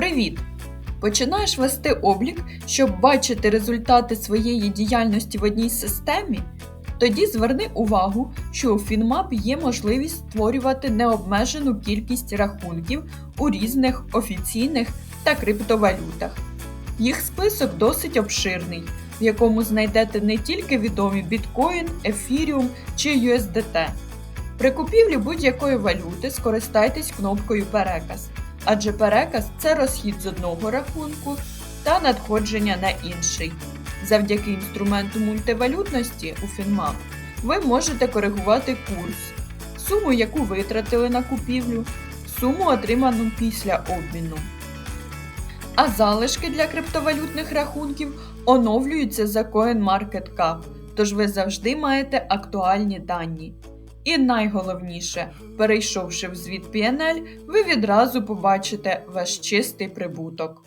Привіт! Починаєш вести облік, щоб бачити результати своєї діяльності в одній системі? Тоді зверни увагу, що у FinMap є можливість створювати необмежену кількість рахунків у різних офіційних та криптовалютах. Їх список досить обширний, в якому знайдете не тільки відомі Bitcoin, Ethereum чи USDT. При купівлі будь-якої валюти скористайтесь кнопкою Переказ, адже переказ це розхід з одного рахунку та надходження на інший. Завдяки інструменту мультивалютності у FinMap ви можете коригувати курс, суму, яку витратили на купівлю, суму, отриману після обміну. А залишки для криптовалютних рахунків оновлюються за CoinMarketCap, тож ви завжди маєте актуальні дані. І найголовніше, перейшовши в звіт PNL, ви відразу побачите ваш чистий прибуток.